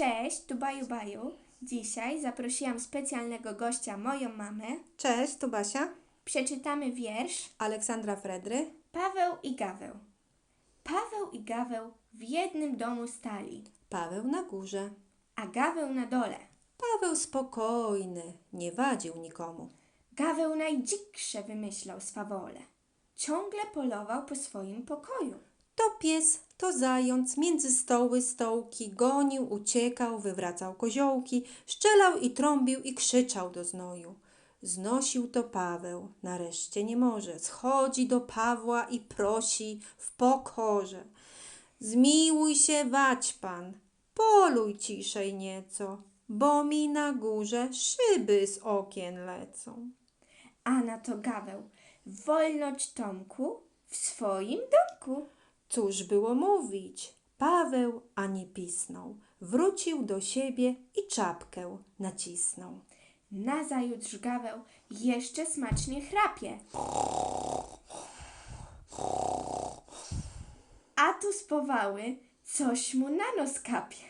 Cześć, tu Baju Baju. Dzisiaj zaprosiłam specjalnego gościa, moją mamę. Cześć, tu Basia. Przeczytamy wiersz Aleksandra Fredry. Paweł i Gaweł. Paweł i Gaweł w jednym domu stali, Paweł na górze. a Gaweł na dole. Paweł spokojny, nie wadził nikomu. Gaweł najdziksze wymyślał swawole. Ciągle polował po swoim pokoju. To pies, to zając, między stoły stołki, gonił, uciekał, wywracał koziołki, szczelał i trąbił i krzyczał do znoju. Znosił to Paweł, nareszcie nie może, schodzi do Pawła i prosi w pokorze. Zmiłuj się, wać pan, poluj ciszej nieco, bo mi na górze szyby z okien lecą. A na to Gaweł. Wolność Tomku w swoim domku. Cóż było mówić? Paweł ani pisnął. Wrócił do siebie i czapkę nacisnął. Nazajutrz Gaweł jeszcze smacznie chrapie. A tu spowały coś mu na nos kapie.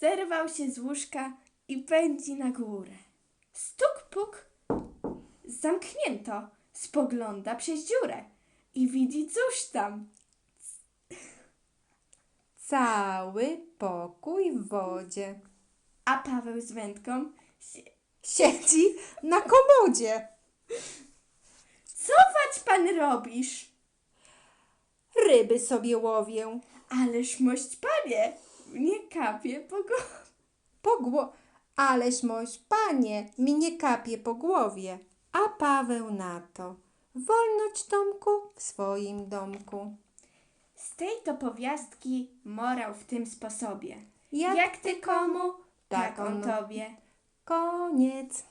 Zerwał się z łóżka i pędzi na górę. Stuk puk. Zamknięto. Spogląda przez dziurę i widzi cóż tam. Cały pokój w wodzie. A Paweł z wędką sie- Siedzi na komodzie. Co wać pan robisz? Ryby sobie łowię. Ależ mość panie, mnie kapie po głowie. Po gło... Aleś moś, panie, mi nie kapie po głowie. A Paweł na to. Wolność Tomku w swoim domku. Z tej to powiastki morał w tym sposobie. Jak Jak ty komu, tak on on- tobie. Koniec.